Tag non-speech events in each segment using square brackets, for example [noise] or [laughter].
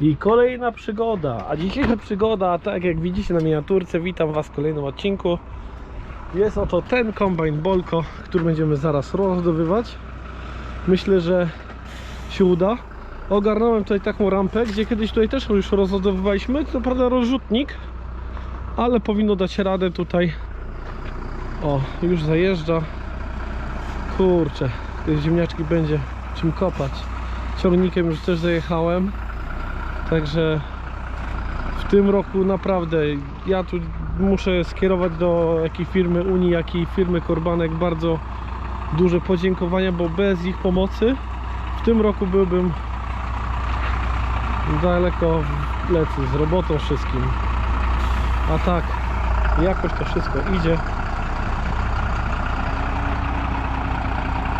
I kolejna przygoda. A dzisiejsza przygoda, tak jak widzicie na miniaturce, witam Was w kolejnym odcinku. Jest oto ten kombajn Bolko, który będziemy zaraz rozdowywać. Myślę, że się uda. Ogarnąłem tutaj taką rampę, gdzie kiedyś tutaj też już rozładowywaliśmy. To prawda rozrzutnik, ale powinno dać radę tutaj. O, już zajeżdża. Kurczę, tej ziemniaczki będzie czym kopać. Ciągnikiem już też zajechałem. Także w tym roku naprawdę ja tu muszę skierować do jakiej firmy Unii, jak i firmy Korbanek bardzo duże podziękowania, bo bez ich pomocy w tym roku byłbym daleko w plecy z robotą wszystkim. A tak, jakoś to wszystko idzie.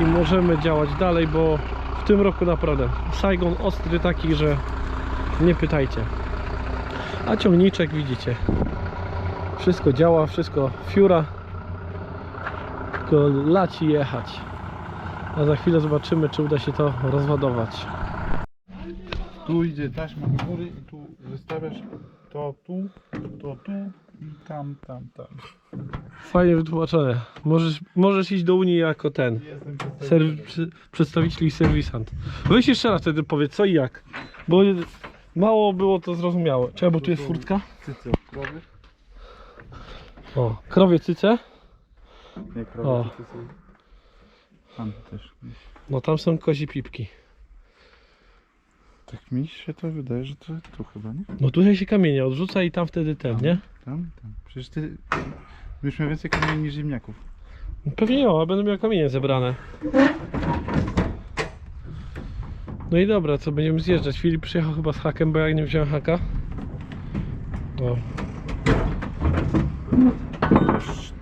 I możemy działać dalej, bo w tym roku naprawdę Saigon ostry taki, że nie pytajcie. A ciągniczek widzicie. Wszystko działa, wszystko fiura. Tylko laci jechać. A za chwilę zobaczymy, czy uda się to rozładować. Tu idzie taśma do góry i tu wystawiasz to tu, to tu i tam, tam, tam. Fajnie wytłumaczone. Możesz, możesz iść do Unii jako ten. Przy, przedstawiciel i serwisant. Weź jeszcze raz wtedy powiedz co i jak. Bo mało było to zrozumiałe. Czekaj, bo tu jest furtka. Cycy krowy? O, krowie cyce. Nie O. krowy, cycy są. Tam też. No tam są kozi pipki. Tak mi się to wydaje, że to tu chyba, nie? No tutaj się kamienie odrzuca i tam wtedy ten, nie? Tam, tam. Przecież ty... Miał więcej kamieni niż ziemniaków. Pewnie jo, a będę miał kamienie zebrane. No i dobra, co będziemy zjeżdżać? Filip przyjechał chyba z hakiem, bo ja nie wziąłem haka. O,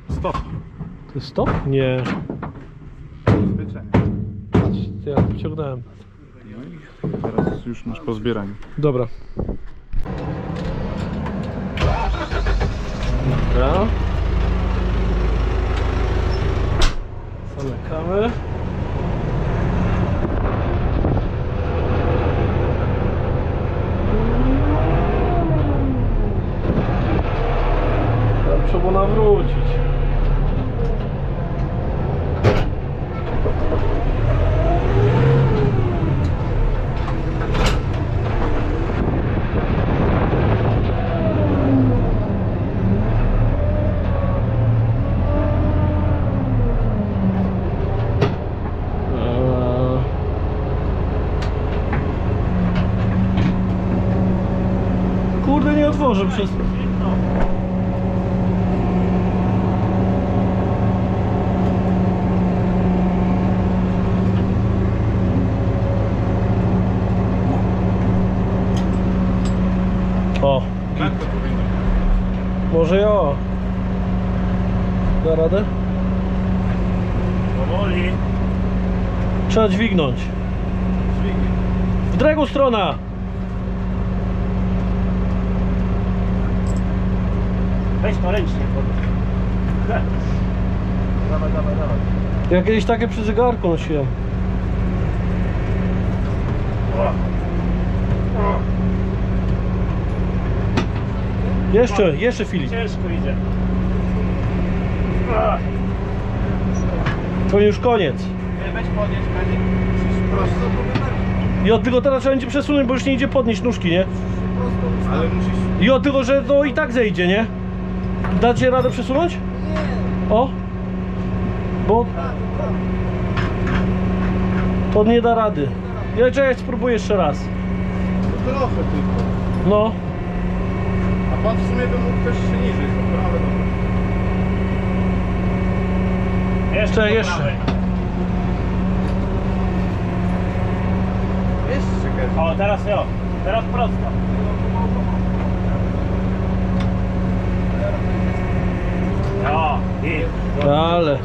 Stop. to jest stop? Nie. Zabezpieczenie. Patrz, to ja pociągnąłem. No i teraz już masz po zbieraniu. Dobra. Dobra. Zamykamy. Tam trzeba nawrócić. Eee. Kurde, nie otworzę przez... O, Tak to powinno Da radę? Powoli. Trzeba dźwignąć. W drugą stronę! Weź to ręcznie. bo- [laughs] Dawaj, dawaj, dawaj. Ja kiedyś takie przy zegarku nosiłem. O, Jeszcze, jeszcze Filip. ciężko idzie. To już koniec. Weź podjedź, Kazik. Musisz prosto I od tylko teraz trzeba będzie przesunąć, bo już nie idzie podnieść nóżki, nie? Ale musisz... I od tylko, że to i tak zejdzie, nie? Dacie radę przesunąć? Nie. O. Bo... To nie da rady. Ja czekaj, spróbuję jeszcze raz. Trochę tylko. No. Pan w sumie by mógł też się niżej, no ale dobra. Jeszcze, po jeszcze. prawej. Jeszcze. O, teraz jo. Teraz prosto. O, i Ale...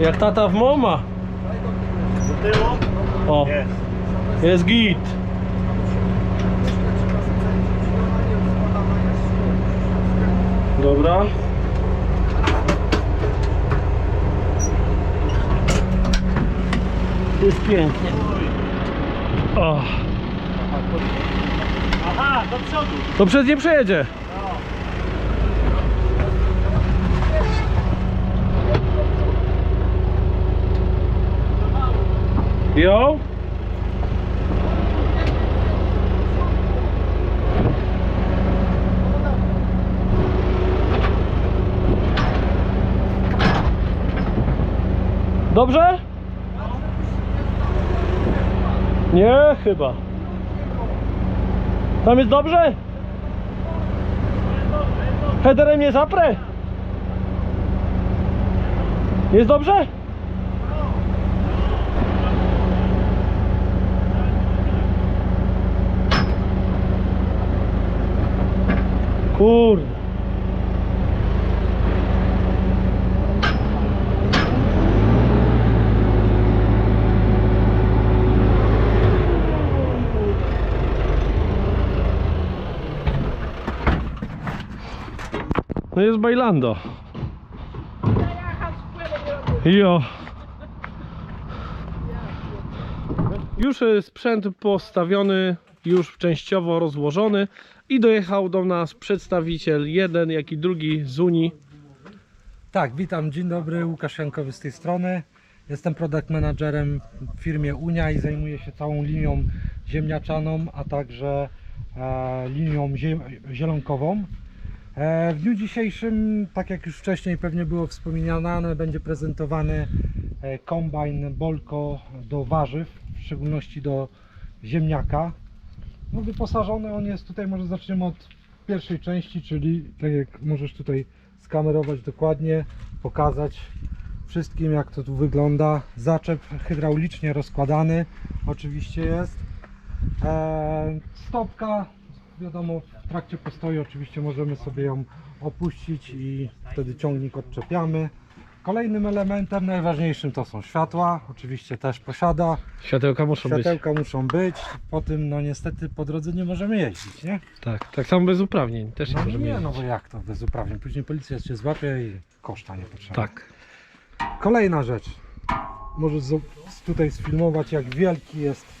Jak tata w moma. do tyłu. O, Jest. jest git. Dobra. Jest pięknie. O. Aha, do przodu. To przez nie przejedzie. Jo? Dobrze? Nie, chyba. Tam jest dobrze? Headerem nie zaprę? Jest dobrze? Kurde. No jest bailando. Jo. Już e, sprzęt postawiony, już częściowo rozłożony i dojechał do nas przedstawiciel jeden, jak i drugi z Unii. Tak, witam, dzień dobry, Łukasz Jankowy z tej strony. Jestem product managerem w firmie Unia i zajmuję się całą linią ziemniaczaną, a także e, linią zie zielonkową. W dniu dzisiejszym, tak jak już wcześniej pewnie było wspomniane, będzie prezentowany e, kombajn Bolko do warzyw, w szczególności do ziemniaka. No, wyposażony on jest tutaj, może zaczniemy od pierwszej części, czyli tak jak możesz tutaj skamerować dokładnie, pokazać wszystkim jak to tu wygląda. Zaczep hydraulicznie rozkładany oczywiście jest. Eee, stopka, wiadomo w trakcie postoju oczywiście możemy sobie ją opuścić i wtedy ciągnik odczepiamy. Kolejnym elementem najważniejszym to są światła, oczywiście też posiada. Światełka muszą być. Światełka muszą być, po tym no niestety po drodze nie możemy jeździć, nie? Tak, tak samo bez uprawnień też nie No możemy nie, jeździć. no bo jak to bez uprawnień? Później policja cię złapie i koszta nie potrzeba. Tak. Kolejna rzecz. Możesz zo- tutaj sfilmować jak wielki jest.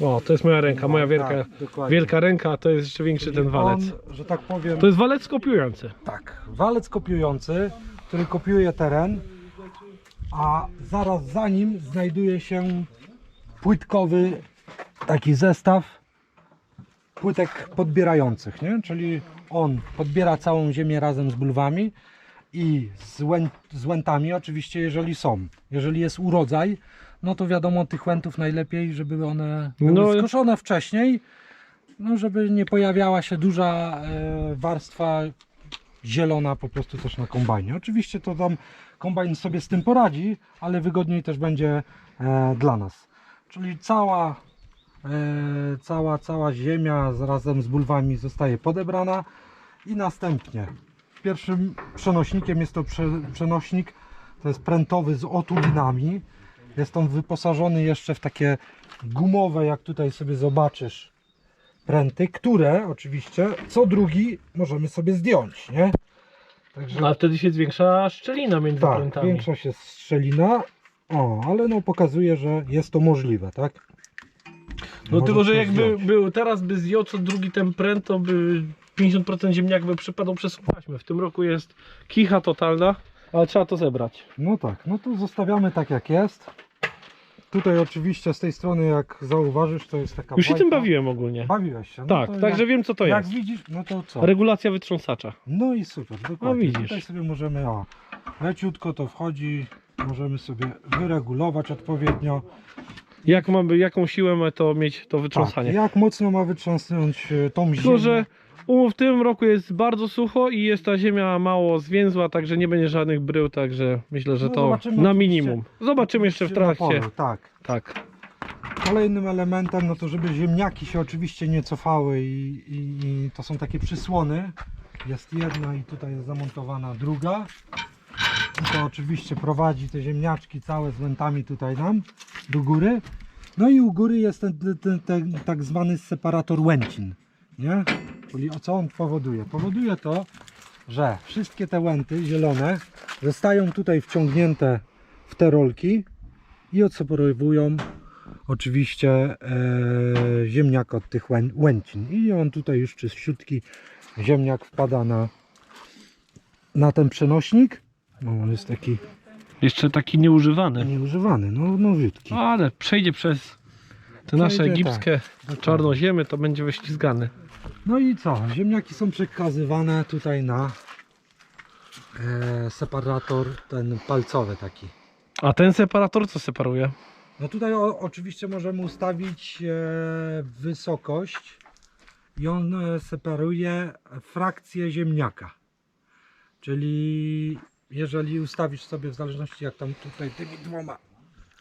O, to jest moja ręka, moja wielka, Tak, dokładnie. wielka ręka, to jest jeszcze większy ten walec. On, że tak powiem, To jest walec kopiujący. tak, walec kopiujący, który kopiuje teren, a zaraz za nim znajduje się płytkowy taki zestaw płytek podbierających, nie? Czyli on podbiera całą ziemię razem z bulwami i z, łę, z łętami oczywiście jeżeli są. Jeżeli jest urodzaj, no to wiadomo tych łętów najlepiej, żeby one były No, skoszone wcześniej, no żeby nie pojawiała się duża e, warstwa zielona po prostu też na kombajnie. Oczywiście to tam kombajn sobie z tym poradzi, ale wygodniej też będzie e, dla nas. Czyli cała, e, cała, cała ziemia razem z bulwami zostaje podebrana i następnie pierwszym przenośnikiem jest to prze, przenośnik, to jest prętowy z otulinami. Jest on wyposażony jeszcze w takie gumowe, jak tutaj sobie zobaczysz, pręty, które oczywiście co drugi możemy sobie zdjąć, nie? Także A wtedy się zwiększa szczelina między tak, prętami. większość jest strzelina. O, ale no pokazuje, że jest to możliwe, tak? No Możesz tylko, że jakby zdjąć. był teraz by zdjął co drugi ten pręt, to by 50% ziemniak by przypadał przez taśmę. W tym roku jest kicha totalna, ale trzeba to zebrać. No tak, no to zostawiamy tak jak jest. Tutaj oczywiście z tej strony, jak zauważysz, to jest taka Już się bajka. tym bawiłem ogólnie. Bawiłeś się. No Tak, to także jak, wiem co to Jak jest. widzisz, no to co? Regulacja wytrząsacza. No i super, dokładnie. No widzisz. Tutaj sobie możemy, o, leciutko to wchodzi, możemy sobie wyregulować odpowiednio. Jak mamy, jaką siłę ma to mieć to Tak, wytrząsanie. jak mocno ma wytrząsnąć e, tą Tylko, ziemię. że w tym roku jest bardzo sucho i jest ta ziemia mało zwięzła, także nie będzie żadnych brył, także myślę, że No to zobaczymy na oczywiście- minimum. Zobaczymy jeszcze w na trakcie. polu, tak. Tak. Kolejnym elementem, no to żeby ziemniaki się oczywiście nie cofały i, i, i to są takie przysłony. Jest jedna i tutaj jest zamontowana druga. I to oczywiście prowadzi te ziemniaczki całe z łętami tutaj nam do góry. No i u góry jest ten, ten, ten, ten tak zwany separator łęcin. Nie? Czyli o co on powoduje? Powoduje to, że wszystkie te łęty zielone zostają tutaj wciągnięte w te rolki i odseparowują oczywiście e, ziemniak od tych łę, łęcin. I on tutaj już czyściutki ziemniak wpada na, na ten przenośnik. No, on jest taki Jeszcze taki nieużywany. nieużywany, no nowiutki. Ale przejdzie przez te nasze Przejdzie, egipskie czarnoziemy, to będzie wyślizgany. No i co? Ziemniaki są przekazywane tutaj na e, separator ten palcowy taki. A ten separator co separuje? No tutaj o, oczywiście możemy ustawić e, wysokość i on e, separuje frakcję ziemniaka. Czyli jeżeli ustawisz sobie w zależności jak tam tutaj tymi dwoma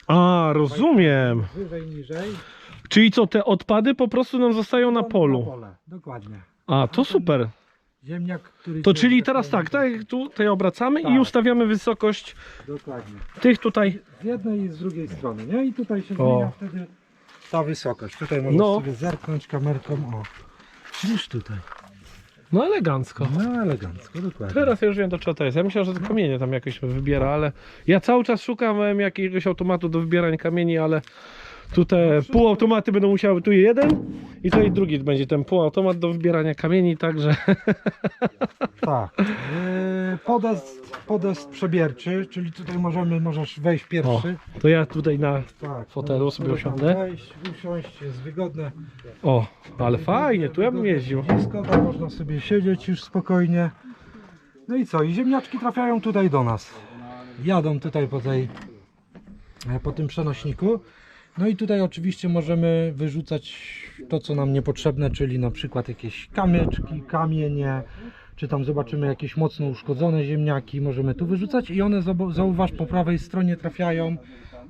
A, rozumiem. wyżej, niżej. Czyli co, te odpady po prostu nam zostają na to polu. Na pole, dokładnie. A, to super. Ziemniak, który... To się czyli teraz tak, tak jak tutaj obracamy i Tak. ustawiamy wysokość Dokładnie. tych tutaj. Z jednej i z drugiej strony, nie? I tutaj się O. zmienia wtedy ta wysokość. Tutaj możesz No. sobie zerknąć kamerką, o. Już tutaj. No elegancko. No elegancko, dokładnie. Teraz ja już wiem do czego to jest. Ja myślałem, że to kamienie tam jakieś wybiera, ale ja cały czas szukam em, jakiegoś automatu do wybierania kamieni, ale tu te półautomaty będą musiały, tu jeden i tutaj drugi będzie ten półautomat do wybierania kamieni, także [laughs] Tak. Yy, Podest, podest przebierczy, czyli tutaj możemy, możesz wejść pierwszy. to ja tutaj na tak, fotelu możesz sobie tam usiądę. Wejść, usiąść, jest wygodne. O, ale fajnie, tu ja bym jeździł. Tam można sobie siedzieć już spokojnie. No i co? I ziemniaczki trafiają tutaj do nas. Jadą tutaj po tej, e, po tym przenośniku. No i tutaj oczywiście możemy wyrzucać to, co nam niepotrzebne, czyli na przykład jakieś kamyczki, kamienie, czy tam zobaczymy jakieś mocno uszkodzone ziemniaki, możemy tu wyrzucać i one, zauważ, po prawej stronie trafiają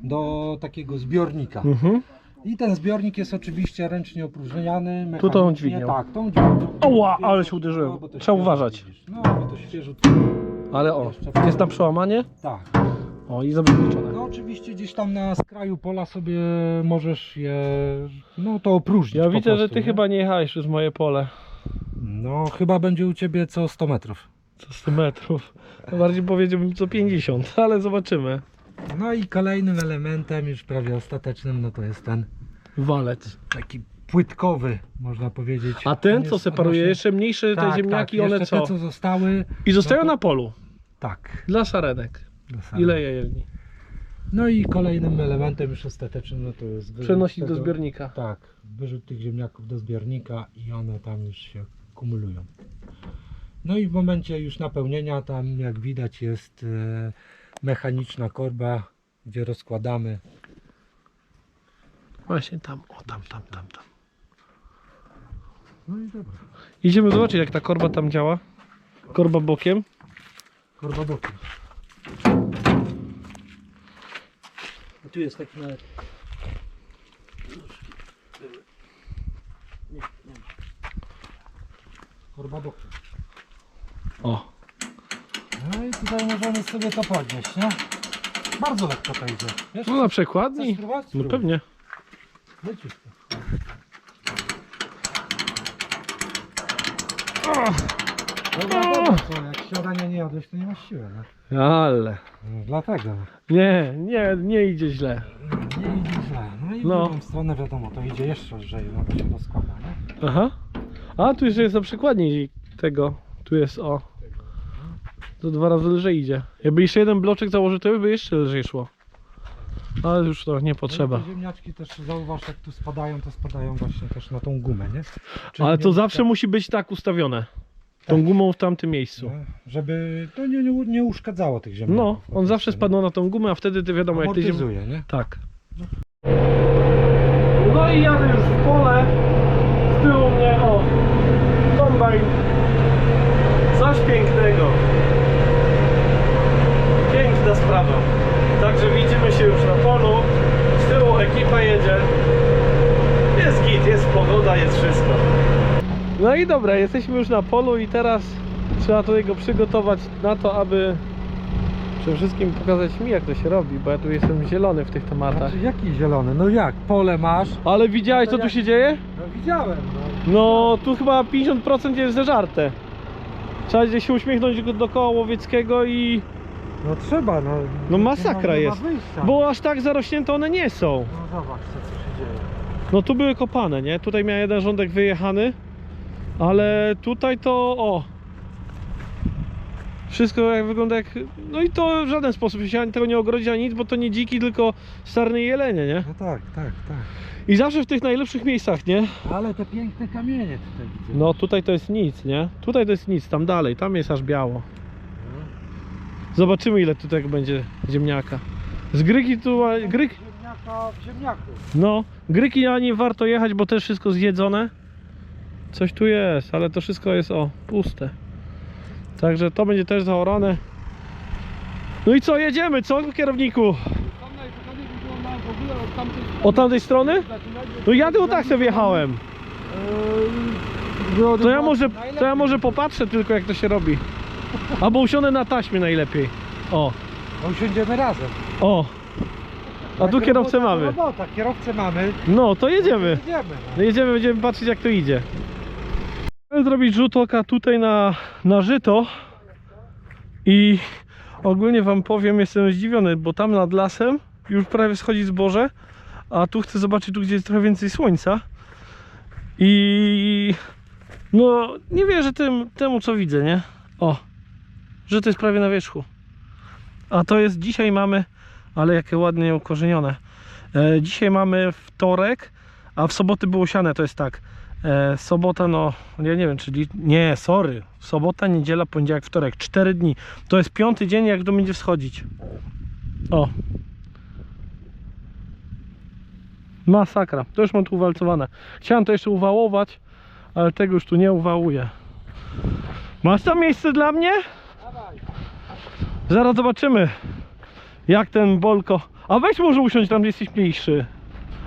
do takiego zbiornika. Mhm. I ten zbiornik jest oczywiście ręcznie opróżniany. Tu tą dźwignią. Tak, tą dźwignią. Oła, ale się uderzyłem. No, Trzeba świeżo uważać. No, bo to świeżutko. Ale o, jest na przełamanie. Tak. O, i zabezpieczone. No oczywiście gdzieś tam na skraju pola sobie możesz je, no to opróżnić Ja po widzę, że prostu, ty nie? chyba nie jechałeś przez moje pole. No chyba będzie u Ciebie co 100 metrów. Co 100 metrów. No bardziej powiedziałbym co 50, [laughs] ale zobaczymy. No i kolejnym elementem, już prawie ostatecznym, no to jest ten Walec. taki płytkowy, można powiedzieć. A ten co jest separuje? odnośnie- Jeszcze mniejsze te Tak, ziemniaki, tak, one jeszcze co? te co zostały, I zostają no to- na polu. tak. Dla sarenek. Ile jejelni? No i kolejnym elementem już ostatecznym, no to jest wyrzut Przenosić do tego- zbiornika. Tak, wyrzut tych ziemniaków do zbiornika i one tam już się kumulują. No i w momencie już napełnienia tam jak widać jest e, mechaniczna korba, gdzie rozkładamy. Właśnie tam, o tam, tam, tam, tam. No i dobra. Idziemy zobaczyć jak ta korba tam działa. Korba bokiem. Korba bokiem. Tu jest taki nawet. Korba bokiem. O. No i tutaj możemy sobie to podnieść, nie? Bardzo lekko to idzie. Wiesz? No na przekładni. Chcesz spróbować? No Spróbuj. pewnie. Leciutko. Dobra, dobra, to jak śniadania nie jadłeś, to nie masz siły, no. Ale. no dlatego. Nie, nie, nie idzie źle. Nie idzie źle. No i w No. drugą stronę wiadomo, to idzie jeszcze lżej, no to się rozkłada, nie? Aha. A tu jeszcze jest na przekładni tego. Tu jest o. To dwa razy lżej idzie. Jakby jeszcze jeden bloczek założył, to by jeszcze lżej szło. Ale już to nie No potrzeba. i te ziemniaczki też zauważ, jak tu spadają, to spadają właśnie też na tą gumę, nie? Czyli Ale to nie- zawsze musi być tak ustawione. Tą Tak. gumą w tamtym miejscu. Żeby to nie, nie, nie uszkadzało tych ziemniaków. No, on zawsze spadł na tą gumę, a wtedy ty wiadomo jak ty ziem... Amortyzuje, nie? Tak. No i jadę już w pole. Z tyłu mnie o kombajn. Coś pięknego. Piękna sprawa. Także widzimy się już na polu. Z tyłu ekipa jedzie. Jest git, jest pogoda, jest wszystko. No i dobra, jesteśmy już na polu i teraz trzeba tutaj go przygotować na to, aby przede wszystkim pokazać mi jak to się robi, bo ja tu jestem zielony w tych tematach. Znaczy, jaki zielony? No jak? Pole masz? Ale widziałeś co tu się dzieje? No widziałem, no. No tu chyba 50% jest zeżarte. Trzeba gdzieś się uśmiechnąć dookoła Łowieckiego i No trzeba, no. No Nie masakra ma, nie jest. Ma. Bo aż tak zarośnięte one nie są. No zobacz co tu się dzieje. No tu były kopane, nie? Tutaj miał jeden rządek wyjechany, ale tutaj to o. Wszystko jak wygląda jak. No i to w żaden sposób się ani tego nie ogrodzi ani nic, bo to nie dziki, tylko sarny i jelenie, nie? No tak, tak, tak. I zawsze w tych najlepszych miejscach, nie? Ale te piękne kamienie tutaj widzę. No tutaj to jest nic, nie? Tutaj to jest nic, tam dalej, tam jest aż biało. Zobaczymy ile tutaj będzie ziemniaka. Z Gryki tu, Gryk, Ziemniaka w ziemniaku. no, Gryki a nie warto jechać, bo też wszystko zjedzone. Coś tu jest, ale to wszystko jest, o, puste. Także to będzie też zaorane. No i co, jedziemy, co kierowniku? Od tamtej strony? No ja tu tak sobie wjechałem. To ja może, to ja może popatrzę tylko jak to się robi. Albo usiądę na taśmie najlepiej. O, No usiądziemy razem. o. A tu kierowcę mamy. Robota, kierowcę mamy. No, to jedziemy. Jedziemy. No jedziemy, będziemy patrzeć jak to idzie. Chcę zrobić rzut oka tutaj na, na żyto i ogólnie wam powiem, jestem zdziwiony, bo tam nad lasem już prawie schodzi zboże, a tu chcę zobaczyć tu, gdzie jest trochę więcej słońca i no nie wierzę tym, temu co widzę, nie? O, że to jest prawie na wierzchu. A to jest, dzisiaj mamy, ale jakie ładnie ukorzenione. E, dzisiaj mamy wtorek, a w soboty było siane, to jest tak. E, sobota, no, ja nie wiem, czyli. Nie, sorry. Sobota, niedziela, poniedziałek, wtorek. Cztery dni. To jest piąty dzień, jak to będzie wschodzić. O. Masakra. To już mam tu uwalcowane. Chciałem to jeszcze uwałować, ale tego już tu nie uwałuję. Masz tam miejsce dla mnie? Zaraz zobaczymy, jak ten bolko. A weź może usiąść tam, gdzie jesteś mniejszy.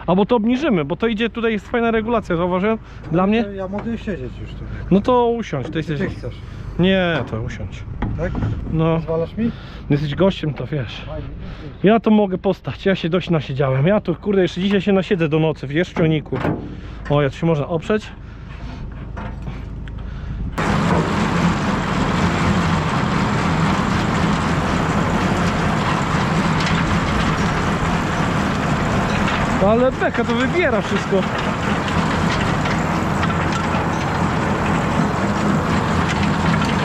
Albo to obniżymy, bo to idzie, tutaj jest fajna regulacja, zauważyłem? Dla mnie? Ja mogę siedzieć już tutaj. No to usiądź, to jesteś... Ty chcesz, Nie, to usiądź. tak? No, Pozwalasz mi? jesteś gościem, to wiesz. Ja to mogę postać, ja się dość nasiedziałem. Ja to, kurde, jeszcze dzisiaj się nasiedzę do nocy, wiesz, w ciągniku. O, ja to się można oprzeć. Ale beka to wybiera wszystko.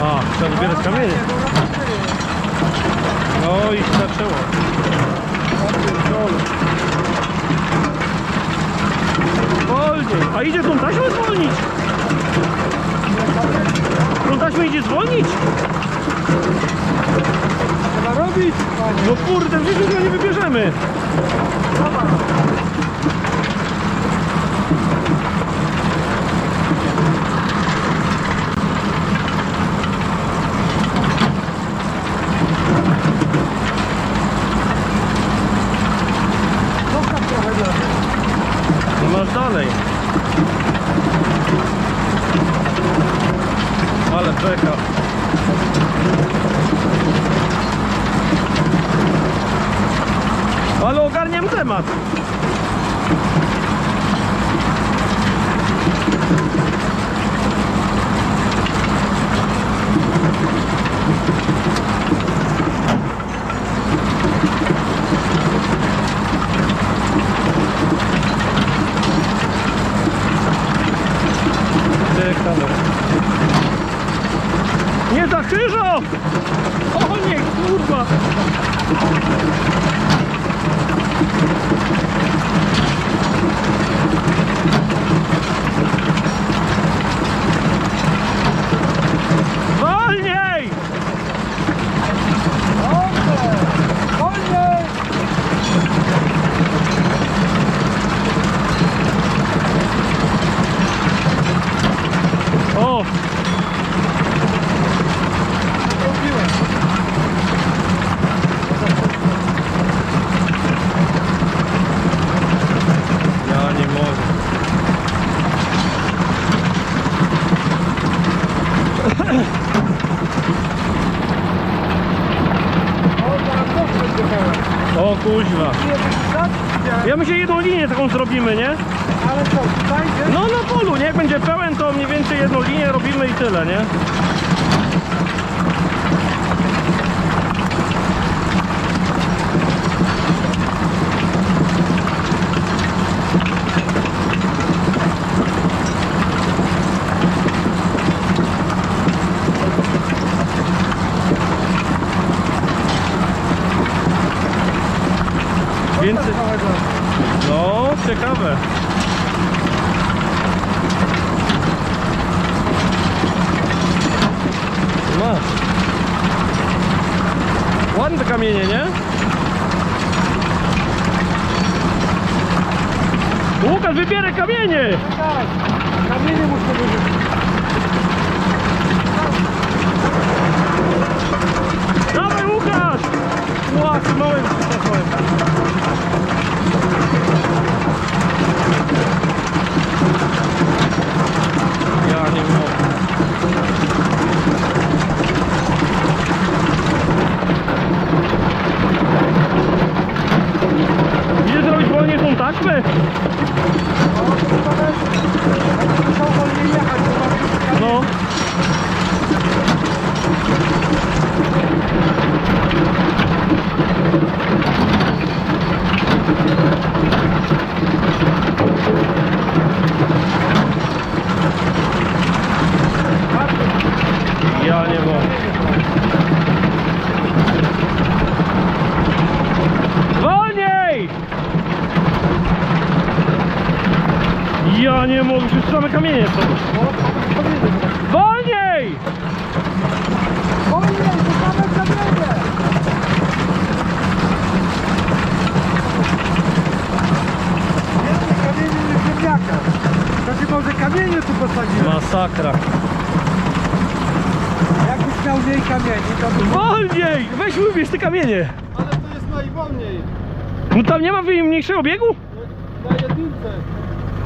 A, trzeba wybierać kamienie. No i zaczęło. Wolniej. A idzie tą taśmę zwolnić? Tą taśmę idzie zwolnić? Trzeba robić. No kurde, przecież go nie wybierzemy trochę dla mnie. No masz dalej. Ale beka. Ale ogarniam temat. Ciekawe. Nie za krzyżo! O nie, kurwa! Wolniej! Dobrze! Wolniej! O! Ja nie mogę. O, kuźwa. Wypisać? Ja my się jedną linię taką zrobimy, nie? Ale co? ogólnie jak będzie pełen, to mniej więcej jedną linię robimy i tyle, nie? Więcej... No, ciekawe. Ładne te kamienie, nie? Łukasz, wybieraj kamienie! Tak, kamienie muszę wyrzucić. Dawaj Łukasz! Ła, przepraszam. Ja nie mogę. Zrobić wolniej tą taśmę? Muszą wolniej jechać, bo mamy No. Ja nie mogę. Wolniej! Ja nie mogę, już same kamienie są. Wolniej! Wolniej, to same kamienie! Więcej kamieni niż ziemniaka. To się może kamienie tu posadziłem. Masakra. Jakbyś miał mniej kamieni, to by... Wolniej! Weź wybierz te kamienie. Ale to jest najwolniej. No tam nie ma mniejszego biegu? Na jedynce.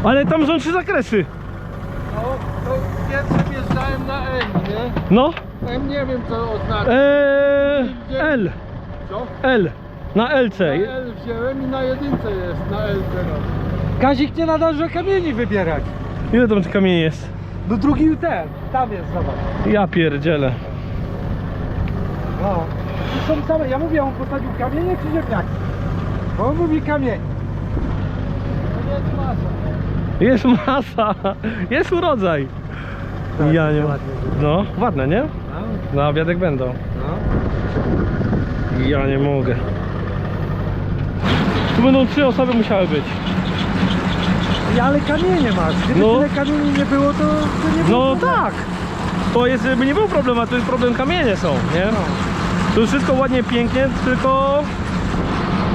Ale tam są trzy zakresy. No, to pierwsze wjeżdżałem na N, nie? No. M nie wiem co oznacza. Eee, L. Co? L. Na LC. Na L wziąłem i na jedynce jest, na L teraz. Kazik nie należy kamieni wybierać. Ile tam tych kamieni jest? No drugi ten, tam jest, zobacz. Ja pierdzielę. No. I są same, ja mówię, on posadził kamienie czy ziemniaki? Bo on mówi kamień. To jest masa. Jest masa. Jest urodzaj. Tak, ja nie. ładnie. No, ładne, nie? No, Na obiadek będą. no. Ja nie mogę. Tu będą trzy osoby musiały być. Ale kamienie masz. Gdyby No. tyle kamieni nie było, to, to nie było No problemu. tak. To jest, by nie był problem, a to jest problem kamienie są, nie? No. To jest wszystko ładnie, pięknie, tylko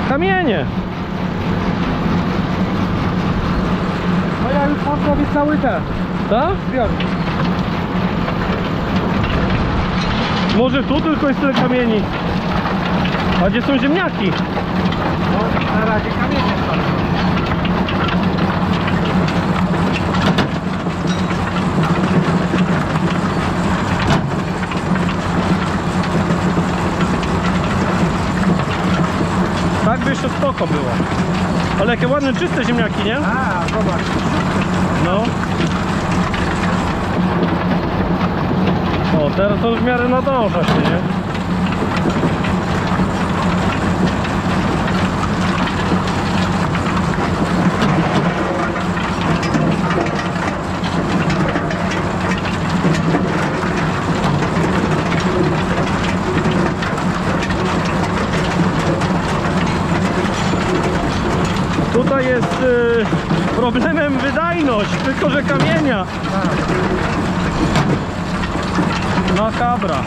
kamienie. No ja już mam prawie cały ten Tak? zbiornik. Może tu tylko jest tyle kamieni. A gdzie są ziemniaki? No, na razie kamienie są. Tak by jeszcze spoko było. Ale jakie ładne, czyste ziemniaki, nie? A, zobacz. No. O, teraz to w miarę nadąża się, nie? Tutaj jest y, problemem wydajność, tylko że kamienia. Makabra.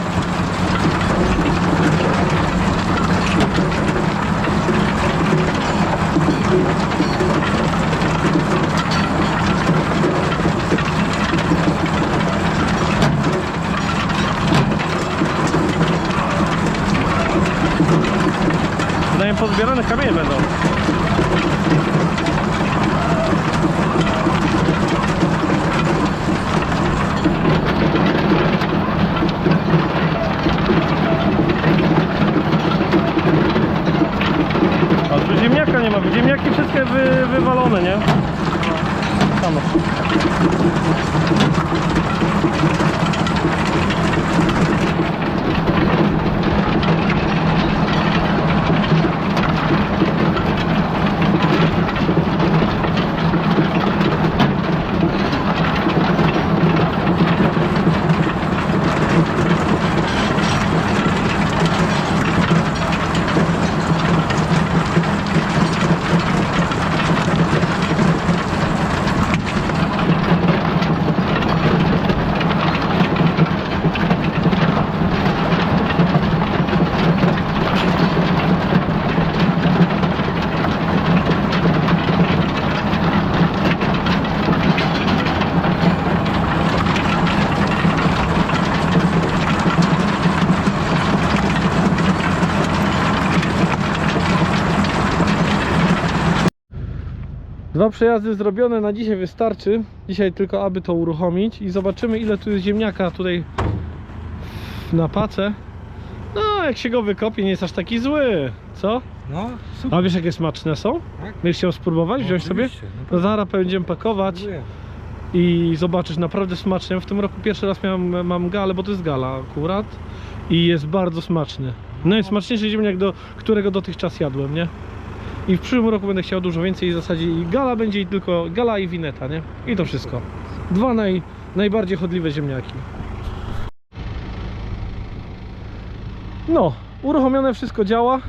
Wydaje pozbierane kamienie będą. Dwa przejazdy zrobione na dzisiaj wystarczy. Dzisiaj tylko aby to uruchomić i zobaczymy ile tu jest ziemniaka tutaj na pace. No, jak się go wykopie, nie jest aż taki zły, co? No, super. A wiesz jakie smaczne są? Tak? Będziesz chciał spróbować, wziąć sobie? Oczywiście, no No zaraz będziemy pakować Dziękuję. i zobaczysz, naprawdę smaczne. W tym roku pierwszy raz miałem, mam galę, bo to jest gala akurat i jest bardzo smaczny. Najsmaczniejszy ziemniak, do którego dotychczas jadłem, nie? I w przyszłym roku będę chciał dużo więcej i w zasadzie i gala będzie i tylko gala i wineta, nie? I to wszystko. Dwa naj, najbardziej chodliwe ziemniaki. No, uruchomione wszystko działa.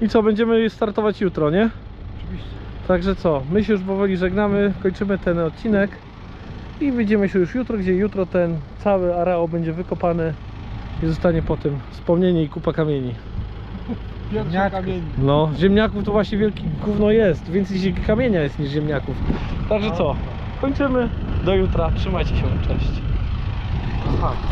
I co, będziemy startować jutro, nie? Oczywiście. Także co, my się już powoli żegnamy, kończymy ten odcinek i widzimy się już jutro, gdzie jutro ten cały areał będzie wykopany i zostanie po tym wspomnienie i kupa kamieni. Ziemniaczki. kamienie. No, ziemniaków to właśnie wielki gówno jest, więcej kamienia jest niż ziemniaków. Także co, kończymy, do jutra, trzymajcie się, cześć. Aha.